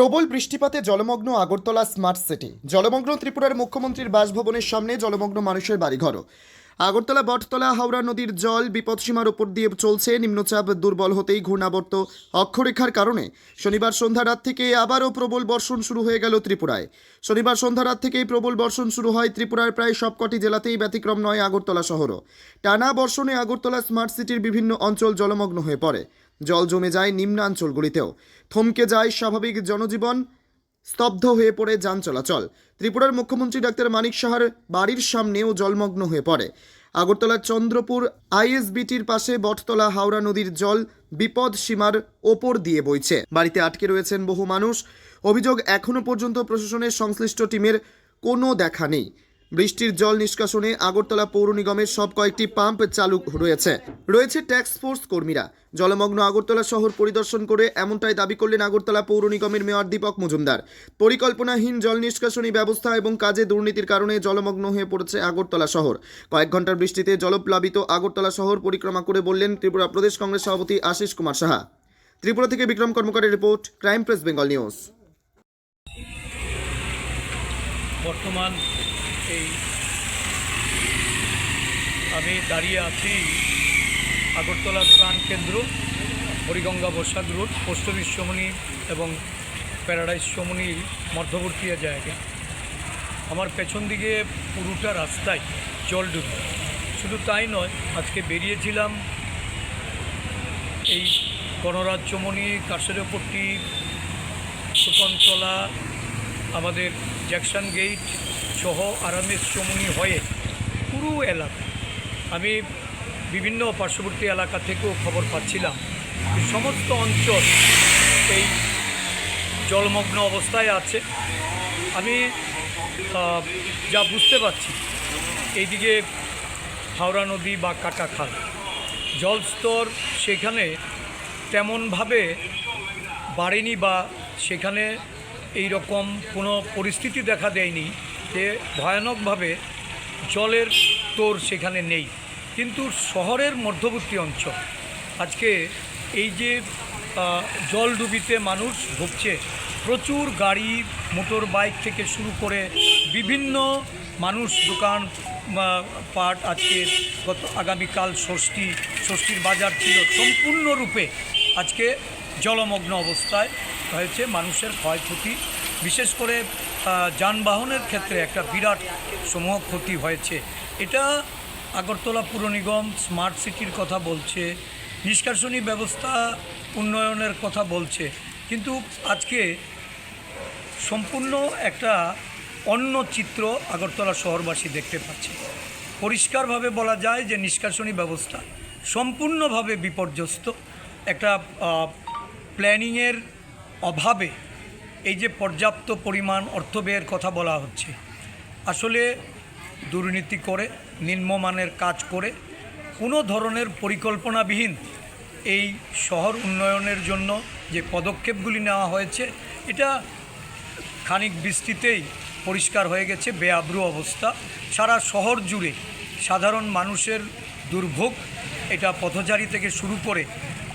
প্রবল বৃষ্টিপাতে জলমগ্ন আগরতলা স্মার্ট সিটি। জলমগ্ন ত্রিপুরার মুখ্যমন্ত্রীর বাসভবনের সামনে জলমগ্ন মানুষের বাড়িঘরও। আগরতলা, বটতলা, হাওড়া নদীর জল বিপদসীমার উপর দিয়ে চলছে নিম্নচাপ দুর্বল হতেই ঘূর্ণাবর্ত অক্ষরেখার কারণে। শনিবার সন্ধ্যা রাত থেকে আবারও প্রবল বর্ষণ শুরু হয়ে গেল ত্রিপুরায়। শনিবার সন্ধ্যা রাত থেকেই প্রবল বর্ষণ শুরু হয় ত্রিপুরার প্রায় সবকটি জেলাতেই ব্যতিক্রম নয় আগরতলা শহরও। টানা বর্ষণে আগরতলা স্মার্ট সিটির বিভিন্ন অঞ্চল জলমগ্ন হয়ে পড়ে। জল জমে যায় নিম্নাঞ্চলগুলিতেও। থমকে যায় স্বাভাবিক জনজীবন, স্তব্ধ হয়ে পড়ে যান চলাচল। ত্রিপুরার মুখ্যমন্ত্রী ডাক্তার মানিক সাহার বাড়ির সামনেও জলমগ্ন হয়ে পড়ে। আগরতলার চন্দ্রপুর আইএসবিটির পাশে বটতলা হাওড়া নদীর জল বিপদ সীমার ওপর দিয়ে বইছে। বাড়িতে আটকে রয়েছেন বহু মানুষ। অভিযোগ এখনও পর্যন্ত প্রশাসনের সংশ্লিষ্ট টিমের কোনো দেখা নেই। বৃষ্টির জল নিষ্কাশনে আগরতলা পৌর নিগমের সব কয়েকটি পাম্প চালু রয়েছে। রয়েছে ট্যাক্স ফোর্স কর্মীরা। জলমগ্ন আগরতলা শহর পরিদর্শন করে এমনটাই দাবি করলেন আগরতলা পৌর নিগমের মেয়র দীপক মজুমদার। পরিকল্পনাহীন জল নিষ্কাশনী ব্যবস্থা এবং কাজে দুর্নীতির কারণে জলমগ্ন হয়ে পড়েছে আগরতলা শহর। কয়েক ঘণ্টার বৃষ্টিতে জলপ্লাবিত আগরতলা শহর পরিক্রমা করে বললেন ত্রিপুরা প্রদেশ কংগ্রেস সভাপতি আশিস কুমার সাহা। ত্রিপুরা থেকে Bikram কর্মকারের report, crime press Bengal news. বর্তমান এই আমি দাঁড়িয়ে আছি আগরতলা ত্রাণ কেন্দ্র, Hariganga Basak road post office সমনি এবং প্যারাডাইস সমনির মধ্যবর্তী জায়গা আমার পেছন দিকে পুরোটা রাস্তায় জল ডুবে। শুধু তাই নয়, আজকে বেরিয়েছিলাম এই গণরাজ্যমণি কাশেরপট্টি সুকনতলা আমাদের জ্যাকসন গেট সহ আরামের চমুনি হয়ে পুরো এলাকা। আমি বিভিন্ন পার্শ্ববর্তী এলাকা থেকেও খবর পাচ্ছিলাম সমস্ত অঞ্চল এই জলমগ্ন অবস্থায় আছে। আমি যা বুঝতে পারছি, এইদিকে হাওড়া নদী বা কাটা খাল জলস্তর সেখানে তেমনভাবে বাড়েনি বা সেখানে এই রকম কোনো পরিস্থিতি দেখা দেয়নি। যে ভয়ানকভাবে জলের তোর সেখানে নেই। কিন্তু শহরের মধ্যবর্তী অঞ্চল আজকে এই যে আহ, জলডুবিতে মানুষ ভুগছে প্রচুর গাড়ি মোটর বাইক থেকে শুরু করে বিভিন্ন মানুষ দোকান পাট আজকে গত আগামীকাল ষষ্ঠী ষষ্ঠীর বাজার ছিল সম্পূর্ণরূপে আজকে জলমগ্ন অবস্থায় হয়েছে মানুষের ক্ষয়ক্ষতি। বিশেষ করে যানবাহনের ক্ষেত্রে একটা বিরাট সমূহ ক্ষতি হয়েছে। এটা আগরতলা পুর নিগম স্মার্ট সিটির কথা বলছে, নিষ্কাশনী ব্যবস্থা উন্নয়নের কথা বলছে। কিন্তু আজকে সম্পূর্ণ একটা অন্য চিত্র আগরতলা শহরবাসী দেখতে পাচ্ছে। পরিষ্কারভাবে বলা যায় যে নিষ্কাশনী ব্যবস্থা সম্পূর্ণভাবে বিপর্যস্ত। একটা প্ল্যানিংয়ের অভাবে এই যে পর্যাপ্ত পরিমাণ অর্থ ব্যয়ের কথা বলা হচ্ছে, আসলে দুর্নীতি করে, নিম্নমানের কাজ করে, কোনো ধরনের পরিকল্পনাবিহীন এই শহর উন্নয়নের জন্য যে পদক্ষেপগুলি নেওয়া হয়েছে, এটা খানিক বৃষ্টিতেই পরিষ্কার হয়ে গেছে, বেআব্রু অবস্থা। সারা শহর জুড়ে সাধারণ মানুষের দুর্ভোগ, এটা পথচারী থেকে শুরু করে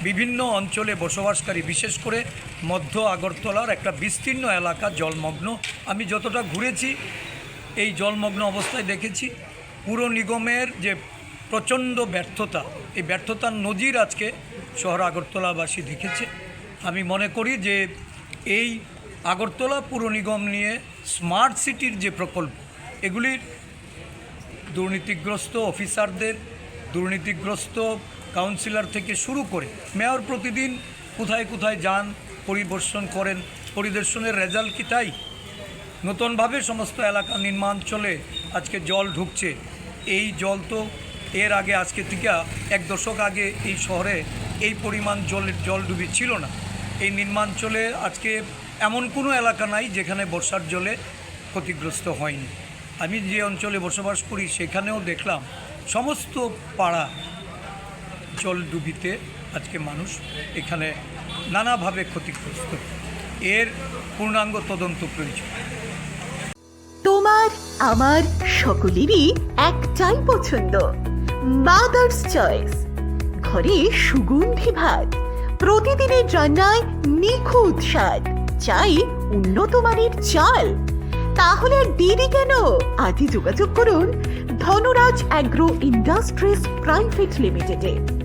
বিভিন্ন অঞ্চলে বসবাসকারী, বিশেষ করে মধ্য আগরতলার একটা বিস্তীর্ণ এলাকা জলমগ্ন। আমি যতটা ঘুরেছি, এই জলমগ্ন অবস্থায় দেখেছি। পুর নিগমের যে প্রচণ্ড ব্যর্থতা, এই ব্যর্থতার নজির আজকে শহর আগরতলাবাসী দেখেছে। আমি মনে করি যে এই আগরতলা পুর নিগম নিয়ে স্মার্ট সিটির যে প্রকল্প, এগুলির দুর্নীতিগ্রস্ত অফিসারদের, দুর্নীতিগ্রস্ত কাউন্সিলর থেকে শুরু করে মেয়র প্রতিদিন কোথায় কোথায় যান, পরিদর্শন করেন, পরিদর্শনের রেজাল্ট কি তাই? নতুনভাবে সমস্ত এলাকা নির্মাঞ্চলে আজকে জল ঢুকছে। এই জল তো এর আগে, আজকে থেকে এক দশক আগে এই শহরে এই পরিমাণ জলের জল ডুবি ছিল না। এই নির্মাঞ্চলে আজকে এমন কোনো এলাকা নাই যেখানে বর্ষার জলে ক্ষতিগ্রস্ত হয়নি। আমি যে অঞ্চলে বসবাস করি সেখানেও দেখলাম সমস্ত পাড়া জল ডুবিতে আজকে মানুষ এখানে নানাভাবে ক্ষতিগ্রস্ত। এর পূর্ণাঙ্গ তদন্ত প্রয়োজন। তোমার, আমার সকলেরই একটাই পছন্দ। মাদার্স চয়েস ঘরে সুগন্ধি ভাত। প্রতিদিনের রান্নায় নিখুঁত স্বাদ। চাই উন্নত মানের চাল। তাহলে আর দেরি কেন? আজই যোগাযোগ করুন ধনরাজ অ্যাগ্রো ইন্ডাস্ট্রিজ প্রাইভেট লিমিটেডে।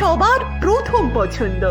সবার প্রথম পছন্দ।